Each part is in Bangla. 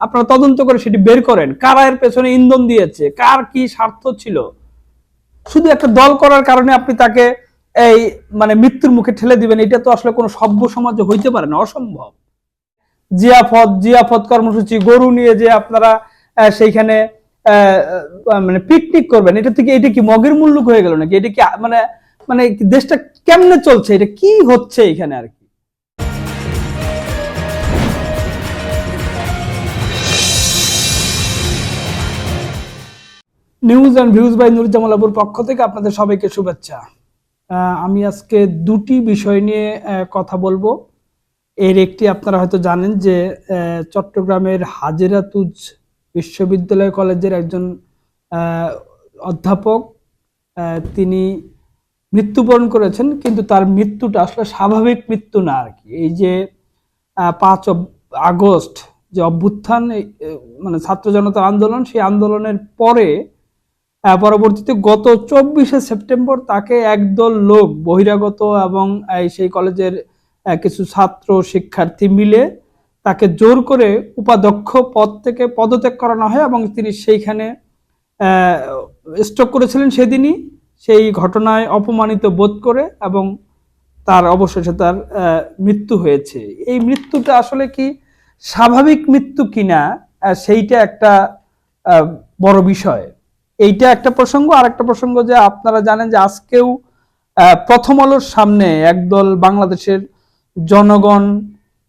আপনারা তদন্ত করে সেটি বের করেন। কারা এর পেছনে ইন্ধন দিয়েছে? কার কি স্বার্থ ছিল? শুধু একটা দল করার কারণে আপনি তাকে এই মানে মৃত্যুর মুখে ঠেলে দিবেন, এটা তো আসলে কোনো সভ্য সমাজে হইতে পারে না, অসম্ভব। জিয়াফত জিয়াফত কর্মসূচি, গরু নিয়ে যে আপনারা সেইখানে মানে পিকনিক করবেন, এটা থেকে এটা কি মগের মূল্য হয়ে গেল নাকি? এটা কি মানে মানে দেশটা কেমনে চলছে? এটা কি হচ্ছে এখানে আর কি? News and views by Nuruzzaman আবুর পক্ষ থেকে আপনাদের সবাইকে শুভেচ্ছা। আমি আজকে দুটি বিষয় নিয়ে কথা বলব। এর একটি আপনারা হয়তো জানেন যে চট্টগ্রামের হাজিরাতুজ বিশ্ববিদ্যালয় কলেজের একজন অধ্যাপক তিনি মৃত্যুবরণ করেছেন, কিন্তু তার মৃত্যুটা আসলে স্বাভাবিক মৃত্যু না আর কি। এই যে পাঁচ আগস্ট যে অভ্যুত্থান মানে ছাত্র জনতার আন্দোলন, সেই আন্দোলনের পরে পরবর্তীতে গত চব্বিশে সেপ্টেম্বর তাকে একদল লোক বহিরাগত এবং সেই কলেজের কিছু ছাত্র শিক্ষার্থী মিলে তাকে জোর করে উপাধ্যক্ষ পদ থেকে পদত্যাগ করানো হয় এবং তিনি সেইখানে স্টক করেছিলেন সেদিনই সেই ঘটনায় অপমানিত বোধ করে এবং তার অবশেষে তার মৃত্যু হয়েছে। এই মৃত্যুটা আসলে কি স্বাভাবিক মৃত্যু কিনা সেইটা একটা বড় বিষয়। এইটা একটা প্রসঙ্গ আর একটা প্রসঙ্গ যে আপনারা জানেন যে আজকেও প্রথম আলোর সামনে একদল বাংলাদেশের জনগণ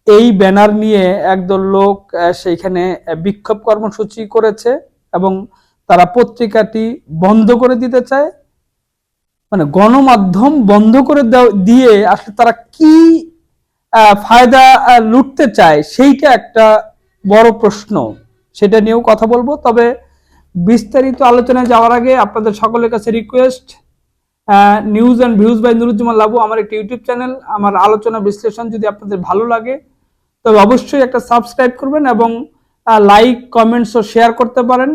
এই ব্যানার নিয়ে একদল লোক সেইখানে বিক্ষোভ কর্মসূচি করেছে এবং তারা পত্রিকাটি বন্ধ করে দিতে চায়। মানে গণমাধ্যম বন্ধ করে দিয়ে আসলে তারা কি ফায়দা লুটতে চায়, সেইটা একটা বড় প্রশ্ন। সেটা নিয়েও কথা বলব। তবে বিস্তারিত আলোচনায় যাওয়ার আগে আপনাদের সকলের কাছে request news and views by Nuruzzaman Labu, আমার একটি ইউটিউব চ্যানেল আমার আলোচনা বিশ্লেষণ যদি আপনাদের ভালো লাগে, তবে অবশ্যই একটা সাবস্ক্রাইব করবেন এবং লাইক কমেন্টস ও শেয়ার করতে পারেন।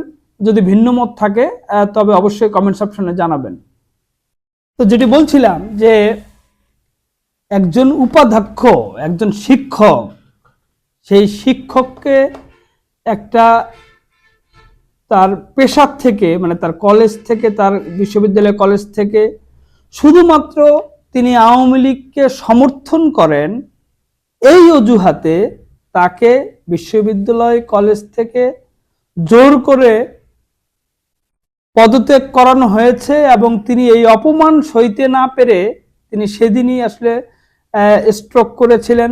যদি ভিন্ন মত থাকে তবে অবশ্যই কমেন্টস অপশনে জানাবেন। তো যেটি বলছিলাম যে, একজন উপাধ্যক্ষ, একজন শিক্ষক, সেই শিক্ষককে একটা তার পেশার থেকে মানে তার কলেজ থেকে, তার বিশ্ববিদ্যালয় কলেজ থেকে শুধুমাত্র তিনি আওয়ামী লীগকে সমর্থন করেন, এই অজুহাতে তাকে বিশ্ববিদ্যালয় কলেজ থেকে জোর করে পদত্যাগ করানো হয়েছে এবং তিনি এই অপমান সইতে না পেরে তিনি সেদিনই আসলে স্ট্রোক করেছিলেন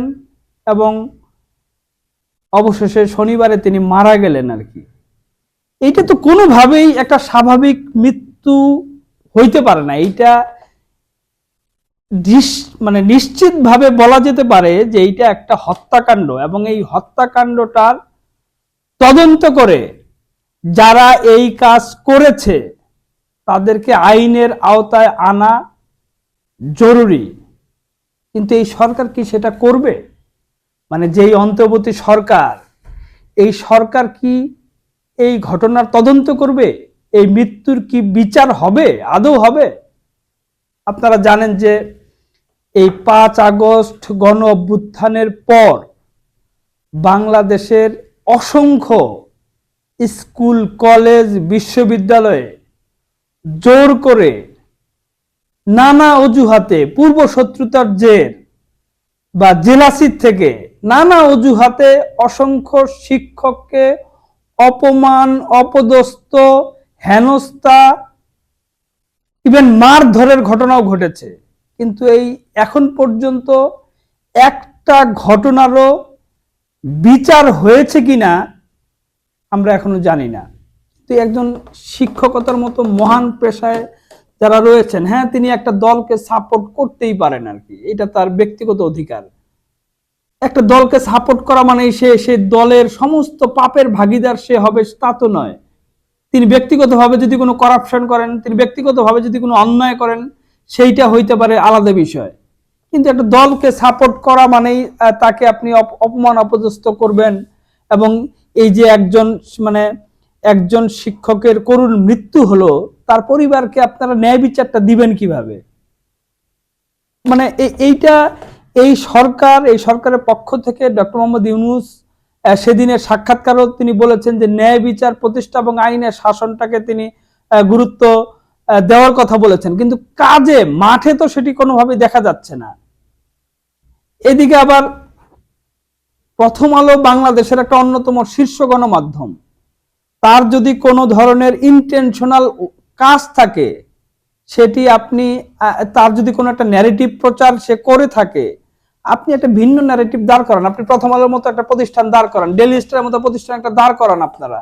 এবং অবশেষে শনিবারে তিনি মারা গেলেন আর কি। এইটা তো কোনোভাবেই একটা স্বাভাবিক মৃত্যু হইতে পারে না। এইটা মানে নিশ্চিতভাবে বলা যেতে পারে যে এইটা একটা হত্যাকাণ্ড এবং এই হত্যাকাণ্ডটার তদন্ত করে যারা এই কাজ করেছে তাদেরকে আইনের আওতায় আনা জরুরি। কিন্তু এই সরকার কি সেটা করবে? মানে যেই অন্তর্বর্তী সরকার, এই সরকার কি এই ঘটনার তদন্ত করবে? এই মৃত্যুর কি বিচার হবে? আদৌ হবে? আপনারা জানেন যে এই পাঁচ আগস্ট গণ অভ্যুত্থানের পর বাংলাদেশের অসংখ্য স্কুল, কলেজ, বিশ্ববিদ্যালয়ে জোর করে নানা অজুহাতে পূর্ব শত্রুতার জের বা জেলাসির থেকে নানা অজুহাতে অসংখ্য শিক্ষককে অপমান, অপদস্থ, হেনস্থা ইভেন মারধরের ঘটনাও ঘটেছে। কিন্তু এই এখন পর্যন্ত একটা ঘটনারও বিচার হয়েছে কিনা আমরা এখনও জানি না। তো একজন শিক্ষকতার মতো মহান পেশায় যারা রয়েছেন হ্যাঁ তিনি একটা দলকে সাপোর্ট করতেই পারেন আর কি। এটা তার ব্যক্তিগত অধিকার। একটা দলকে সাপোর্ট করা মানে সে সে দলের সমস্ত পাপের ভাগিদার সে হবে, তা তো নয়। তিনি ব্যক্তিগতভাবে যদি কোনো করাপশন করেন, তিনি ব্যক্তিগতভাবে যদি কোনো অন্যায় করেন, সেইটা হইতে পারে আলাদা বিষয়। কিন্তু একটা দলকে সাপোর্ট করা মানেই তাকে আপনি অপমান অপদস্থ করবেন এবং এই যে একজন মানে একজন শিক্ষকের করুণ মৃত্যু হলো, তার পরিবারকে আপনারা ন্যায় বিচারটা দিবেন কীভাবে? মানে এইটা এই সরকার, এই সরকারের পক্ষ থেকে ডক্টর মোহাম্মদ ইউনুস সেদিনের সাক্ষাৎকারও তিনি বলেছেন যে ন্যায় বিচার প্রতিষ্ঠা এবং আইনের শাসনটাকে তিনি গুরুত্ব দেওয়ার কথা বলেছেন। কিন্তু কাজে, মাঠে তো সেটি কোনোভাবে দেখা যাচ্ছে না। এদিকে আবার প্রথম আলো বাংলাদেশের একটা অন্যতম শীর্ষ গণমাধ্যম। তার যদি কোনো ধরনের ইন্টেনশনাল কাজ থাকে, সেটি আপনি তার যদি কোনো একটা ন্যারেটিভ প্রচার সে করে থাকে আপনি একটা ভিন্ন ন্যারেটিভ দাঁড় করান। আপনি প্রথম আলোর মতো একটা প্রতিষ্ঠান দাঁড় করান। ডেলি স্টারের মতো প্রতিষ্ঠান একটা দাঁড় করান আপনারা।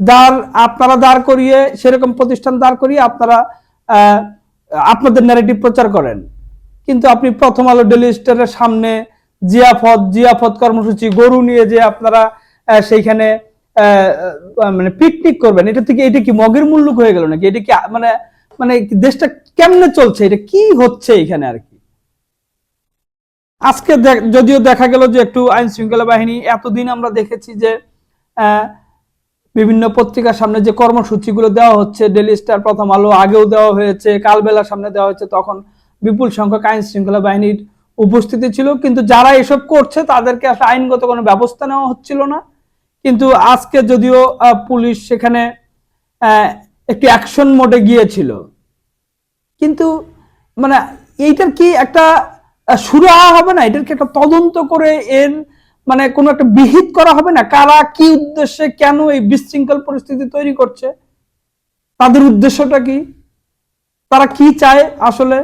দাঁড় আপনারা দাঁড় করিয়ে সেরকম প্রতিষ্ঠান দাঁড় করিয়ে আপনারা আপনাদের ন্যারেটিভ প্রচার করেন। কিন্তু আপনি প্রথম আলো ডেলি স্টারের সামনে জিয়াফত জিয়াফত কর্মসূচি, গরু নিয়ে যে আপনারা সেইখানে মানে পিকনিক করবেন, এটা থেকে এটা কি মগের মুল্লুক হয়ে গেল নাকি? এটা কি মানে মানে দেশটা কেমনে চলছে? এটা কি হচ্ছে এখানে আর কি? আজকে যদিও দেখা গেল যে একটু আইন শৃঙ্খলা বাহিনী এতদিন আমরা দেখেছি যে বিভিন্ন পত্রিকার সামনে যে কর্মসূচিগুলো দেওয়া হচ্ছে ডেলি স্টার প্রথম আলো আগেও দেওয়া হয়েছে, কালবেলার সামনে দেওয়া হয়েছে, তখন বিপুল সংখ্যক আইন শৃঙ্খলা বাহিনীর উপস্থিতি ছিল। কিন্তু যারা এসব করছে, তাদেরকে আসলে আইনগত কোনো ব্যবস্থা নেওয়া হচ্ছিল না। কিন্তু আজকে যদিও পুলিশ সেখানে একটি অ্যাকশন মোডে গিয়েছিল। কিন্তু মানে এইটার কি একটা শুরু হবে না এটার একটা তদন্ত করে এর মানে কোনো একটা বিহিত করা হবে না, কারা কি উদ্দেশ্যে কেন এই বিশৃঙ্খল পরিস্থিতি তৈরি করছে, তাদের উদ্দেশ্যটা কি, তারা কি চায় আসলে?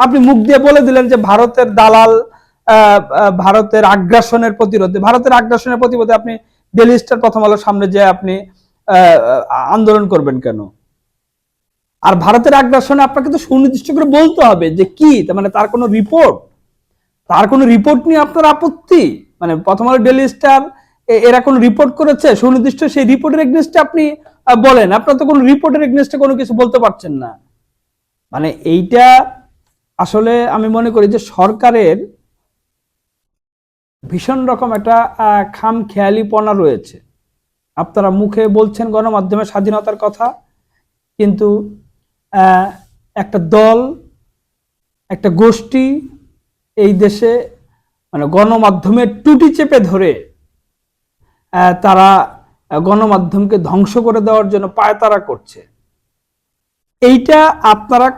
আপনি মুখ দিয়ে বলে দিলেন যে ভারতের দালাল ভারতের আগ্রাসনের প্রতিরোধে, ভারতের আগ্রাসনের প্রতিরোধে আপনি ডেলি স্টার প্রথম আলোর সামনে যে আপনি আন্দোলন করবেন কেন? আর ভারতের আগ্রাসনে আপনাকে তো সুনির্দিষ্ট করে বলতে হবে যে কি মানে তার কোনো রিপোর্ট তার কোনো রিপোর্ট নিয়ে আপনার আপত্তি? মানে প্রথম আলো ডেলি স্টার এরা কোনো রিপোর্ট করেছে? সুনির্দিষ্ট সেই রিপোর্টের এগনেস্টে আপনি বলেন। আপনার তো কোনো রিপোর্টের এগনেস্টে কোনো কিছু বলতে পারছেন না। মানে এইটা আসলে আমি মনে করি যে সরকারের ভীষণ রকম একটা খাম খেয়ালিপনা রয়েছে। আপনারা মুখে বলছেন গণমাধ্যমের স্বাধীনতার কথা, কিন্তু একটা দল, একটা গোষ্ঠী এই দেশে মানে গণমাধ্যমের টুটি চেপে ধরে তারা গণমাধ্যমকে ধ্বংস করে দেওয়ার জন্য পায়তারা করছে। এইটা আপনারা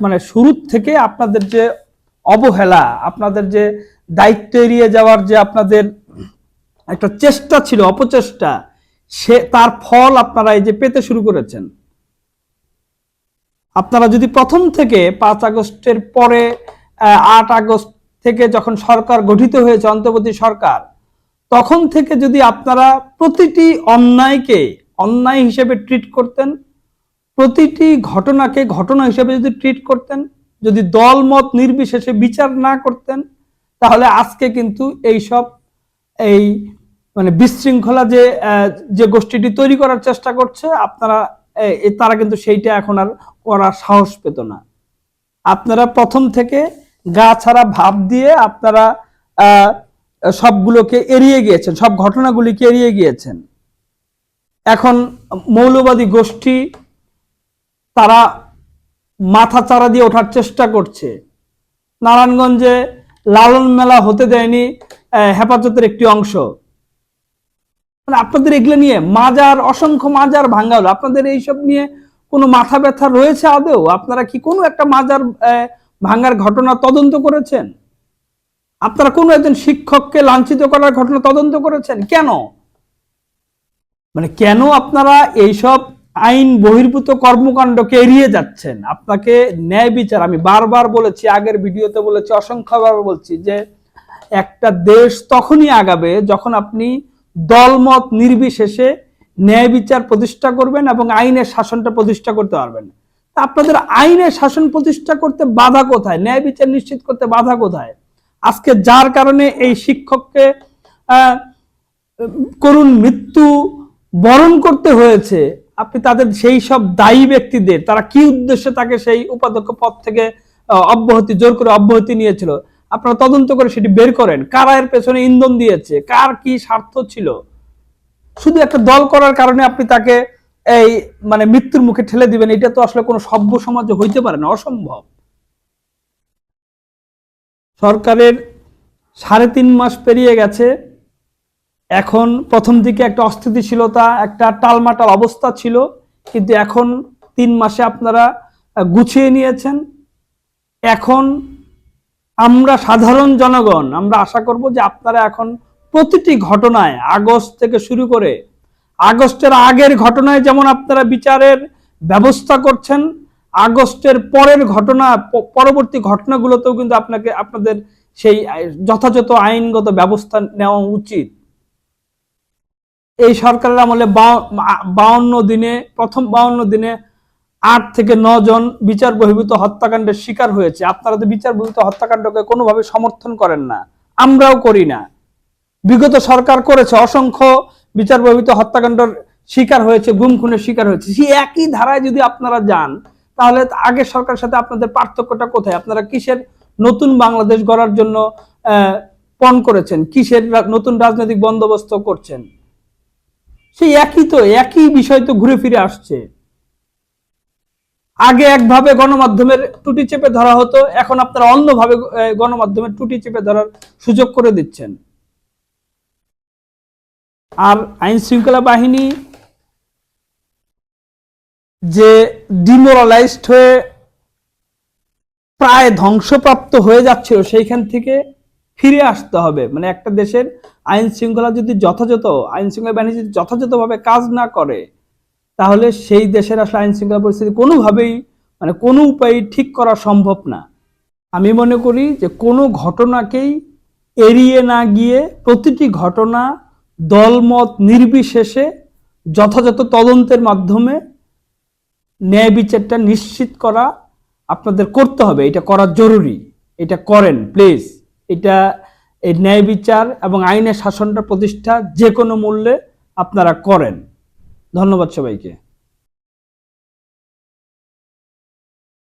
মানে শুরুর থেকে আপনাদের যে অবহেলা, আপনাদের যে দায়িত্ব এড়িয়ে যাওয়ার যে আপনাদের একটা চেষ্টা ছিল, অপচেষ্টা, সে, তার ফল আপনারা এই যে পেতে শুরু করেছেন। আপনারা যদি প্রথম থেকে পাঁচ আগস্টের পরে আট আগস্ট থেকে যখন সরকার গঠিত হয়েছে, অন্তর্বর্তী সরকার, তখন থেকে যদি আপনারা প্রতিটি অন্যায়কে, অন্যায় হিসেবে ট্রিট করতেন, প্রতিটি ঘটনাকে ঘটনা হিসেবে যদি ট্রিট করতেন, যদি দল মত নির্বিশেষে বিচার না করতেন, তাহলে আজকে কিন্তু এই সব এই মানে বিশৃঙ্খলা যে যে গোষ্ঠীটি তৈরি করার চেষ্টা করছে, আপনারা তারা কিন্তু সেইটা এখন আর করার সাহস পেত না। আপনারা প্রথম থেকে গা ছাড়া ভাব দিয়ে আপনারা সবগুলোকে এড়িয়ে গিয়েছেন, সব ঘটনাগুলিকে এড়িয়ে গিয়েছেন। এখন মৌলবাদী গোষ্ঠী তারা মাথা চারা দিয়ে ওঠার চেষ্টা করছে। নারায়ণগঞ্জে লালন মেলা হতে দেয়নি হেফাজতের একটি অংশ। মানে আপনাদের এগুলো নিয়ে মাজার, অসংখ্য মাজার ভাঙ্গা হলো আপনাদের এইসব নিয়ে কোনো মাথা ব্যথা রয়েছে আদৌ? আপনারা কি কোনো একটা মাজার ভাঙ্গার ঘটনা তদন্ত করেছেন? আপনারা কোনো একজন শিক্ষককে লাঞ্ছিত করার ঘটনা তদন্ত করেছেন? কেন? মানে কেন আপনারা এইসব আইন বহির্ভূত কর্মকাণ্ডকে এড়িয়ে যাচ্ছেন? আপনাকে ন্যায় বিচার, আমি বারবার বলেছি, আগের ভিডিওতে বলেছি, অসংখ্যবার বলছি যে একটা দেশ তখনই আগাবে যখন আপনি দলমত নির্বিশেষে ন্যায় বিচার প্রতিষ্ঠা করবেন এবং আইনের শাসনটা প্রতিষ্ঠা করতে পারবেন আপনাদের আইনের শাসন প্রতিষ্ঠা করতে বাধা কোথায়? ন্যায় বিচার নিশ্চিত করতে বাধা কোথায়? আজকে যার কারণে এই শিক্ষককে করুণ মৃত্যু বরণ করতে হয়েছে, আপনি তাদের সেই সব দায়ী ব্যক্তিদের, তারা কি উদ্দেশ্যে তাকে সেই উপাধ্যক্ষ পদ থেকে অব্যাহতি, জোর করে অব্যাহতি নিয়েছিল? আপনারা তদন্ত করে সেটি বের করেন। কারা এর পেছনে ইন্ধন দিয়েছে? কার কি স্বার্থ ছিল? শুধু একটা দল করার কারণে আপনি তাকে এই মানে মৃত্যুর মুখে ঠেলে দিবেন, এটা তো আসলে কোনো সভ্য সমাজে হইতে পারে না, অসম্ভব। সরকারের সাড়ে তিন মাস পেরিয়ে গেছে। এখন প্রথম দিকে একটা অস্থিতিশীলতা, একটা টালমাটাল অবস্থা ছিল, কিন্তু এখন তিন মাসে আপনারা গুছিয়ে নিয়েছেন। এখন আমরা সাধারণ জনগণ, আমরা আশা করব যে আপনারা এখন প্রতিটি ঘটনায় আগস্ট থেকে শুরু করে আগস্টের আগের ঘটনায় যেমন আপনারা বিচারের ব্যবস্থা করছেন, আগস্টের পরের ঘটনা পরবর্তী ঘটনাগুলোতেও কিন্তু আপনাকে, আপনাদের সেই যথাযথ আইনগত ব্যবস্থা নেওয়া উচিত। এই সরকারের আমলে বাউন্ন দিনে, প্রথম বাউন্ন দিনে আট থেকে জন বিচার বহির্ভূত হত্যাকাণ্ডের শিকার হয়েছে। আপনারা তো বিচার বহির্ভূত হত্যাকাণ্ডকে কোনোভাবে সমর্থন করেন না। আমরাও করি না। বিগত সরকার করেছে, অসংখ্য বিচার বহির্ভূত হত্যাকাণ্ডের শিকার হয়েছে, গুম খুনের শিকার হয়েছে। সেই একই ধারায় যদি আপনারা যান, তাহলে আগের সরকারের সাথে আপনাদের পার্থক্যটা কোথায়? আপনারা কিসের নতুন বাংলাদেশ গড়ার জন্য পণ করেছেন? কিসের নতুন রাজনৈতিক বন্দোবস্ত করছেন? সেই একই তো, একই বিষয় তো ঘুরে ফিরে আসছে। আগে একভাবে গণমাধ্যমের টুটি চেপে ধরা হতো, এখন আপনারা অন্যভাবে গণমাধ্যমের টুটি চেপে ধরার সুযোগ করে দিচ্ছেন। আর আইন শৃঙ্খলা বাহিনী যে ডিমোরালাইজড হয়ে প্রায় ধ্বংসপ্রাপ্ত হয়ে যাচ্ছিল, সেইখান থেকে ফিরে আসতে হবে। মানে একটা দেশের আইন শৃঙ্খলা যদি যথাযথ আইন শৃঙ্খলা বাহিনী যদি যথাযথভাবে কাজ না করে তাহলে সেই দেশের আসলে আইন শৃঙ্খলা পরিস্থিতি কোনোভাবেই মানে কোনো উপায়ে ঠিক করা সম্ভব না। আমি মনে করি যে কোনো ঘটনাকেই এড়িয়ে না গিয়ে প্রতিটি ঘটনা দলমত নির্বিশেষে যথাযথ তদন্তের মাধ্যমে ন্যায় বিচারটা নিশ্চিত করা আপনাদের করতে হবে। এটা করা জরুরি। এটা করেন, প্লিজ। এটা এই ন্যায় বিচার এবং আইনের শাসনটা প্রতিষ্ঠা যে কোনো মূল্যে আপনারা করেন। ধন্যবাদ সবাইকে।